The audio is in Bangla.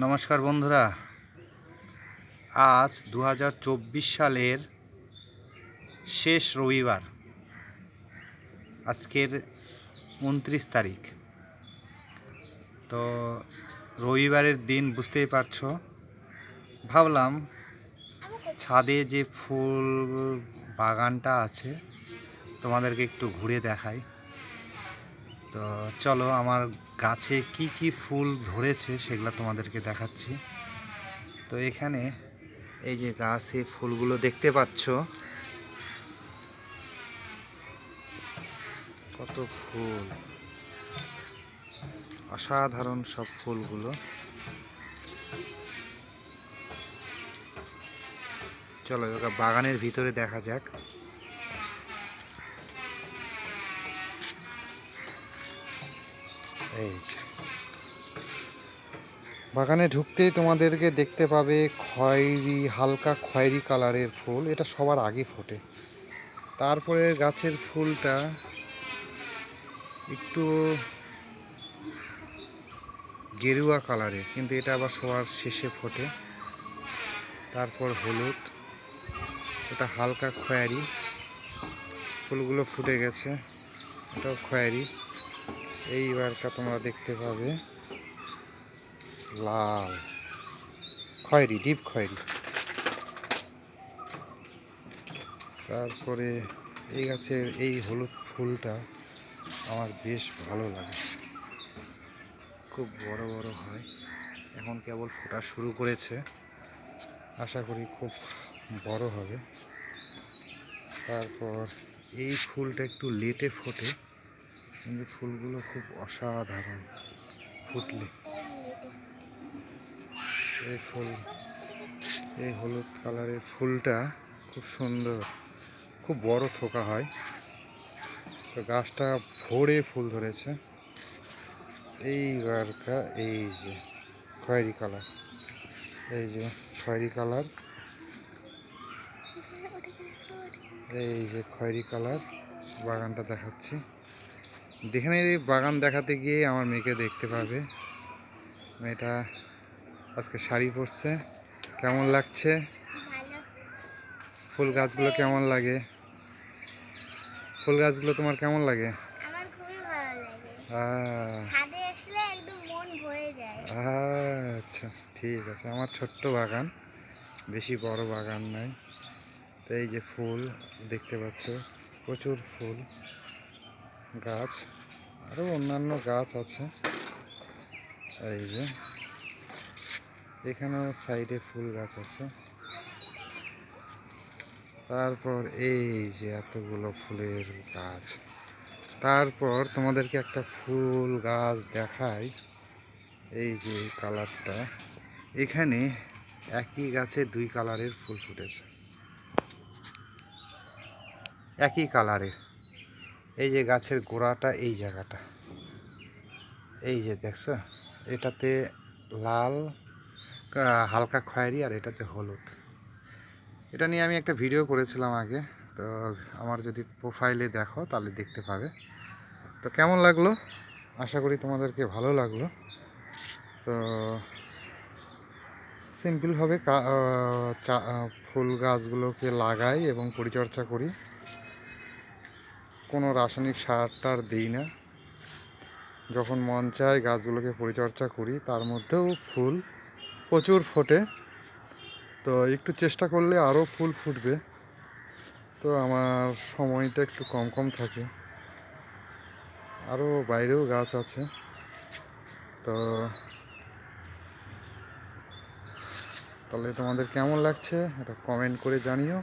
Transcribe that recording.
নমস্কার বন্ধুরা। আজ দু হাজার চব্বিশ সালের শেষ রবিবার। আজকের উনত্রিশ তারিখ। তো রবিবারের দিন বুঝতেই পারছ, ভাবলাম ছাদে যে ফুল বাগানটা আছে, তোমাদেরকে একটু ঘুরে দেখাই। তো চলো আমার গাছে কি কি ফুল ধরেছে সেগুলো তোমাদেরকে দেখাচ্ছি। তো এখানে এই যে গাছে ফুলগুলো দেখতে পাচ্ছ, কত ফুল, অসাধারণ সব ফুলগুলো। চলো এবার বাগানের ভিতরে দেখা যাক। এই যে। বাগানে ঢুকতেই তোমাদেরকে দেখতে পাবে খয়েরি, হালকা খয়েরি কালারের ফুল। এটা সবার আগে ফোটে। তারপরে গাছের ফুলটা একটু গেরুয়া কালারের, কিন্তু এটা আবার সবার শেষে ফোটে। তারপর হলুদ। এটা হালকা খয়েরি। ফুলগুলো ফুটে গেছে। এটাও খয়েরি। এইবারটা তোমরা দেখতে পাবে। লাল। খয়েরি, ডিপ খয়েরি। তারপরে এই গাছের এই হলুদ ফুলটা আমার বেশ ভালো লাগে। খুব বড় বড় হয়। এখন কেবল ফোটা শুরু করেছে। আশা করি খুব বড় হবে। তারপর এই ফুলটা একটু লেটে ফোটে। কিন্তু ফুলগুলো খুব অসাধারণ ফুটলে। এই ফুল, এই হলুদ কালারের ফুলটা খুব সুন্দর, খুব বড় থোকা হয়। তো গাছটা ভরে ফুল ধরেছে। এইবারকা এই যে খয়েরি কালার, এই যে খয়েরি কালার, এই যে খয়েরি কালার, বাগানটা দেখাচ্ছি। এই বাগান দেখাতে গিয়ে আমার মেয়েকে দেখতে পাবে। মেয়েটা আজকে শাড়ি পরছে। কেমন লাগছে? ফুল গাছগুলো কেমন লাগে? ফুল গাছগুলো তোমার কেমন লাগে? আচ্ছা ঠিক আছে। আমার ছোট্ট বাগান বেশি বড় বাগান নাই। তো এই যে ফুল দেখতে পাচ্ছ প্রচুর ফুল। গাছ আরও অন্যান্য গাছ আছে। এই যে, এখানেও সাইডে ফুল গাছ আছে। তারপর এই যে এতগুলো ফুলের গাছ। তারপর তোমাদেরকে একটা ফুল গাছ দেখাই। এই যে কালারটা। এখানে একই গাছে দুই কালারের ফুল ফুটেছে। একই কালারের। এই যে গাছের গোড়াটা, এই জায়গাটা। এই যে দেখছ, এটাতে লাল হালকা খয়েরি আর এটাতে হলুদ। এটা নিয়ে আমি একটা ভিডিও করেছিলাম আগে, তো আমার যদি প্রোফাইলে দেখো তাহলে দেখতে পাবে। তো কেমন লাগল? আশা করি তোমাদেরকে ভালো লাগল। তো সিম্পলভাবে ফুল গাছগুলোকে লাগাই এবং পরিচর্যা করি। কোনো রাসায়নিক সার টার দিই না। যখন মন চায় গাছগুলোকে পরিচর্যা করি, তার মধ্যেও ফুল প্রচুর ফোটে। তো একটু চেষ্টা করলে আরও ফুল ফুটবে। তো আমার সময়টা একটু কম কম থাকে। আরও বাইরেও গাছ আছে। তো তাহলে তোমাদের কেমন লাগছে? এটা কমেন্ট করে জানিও।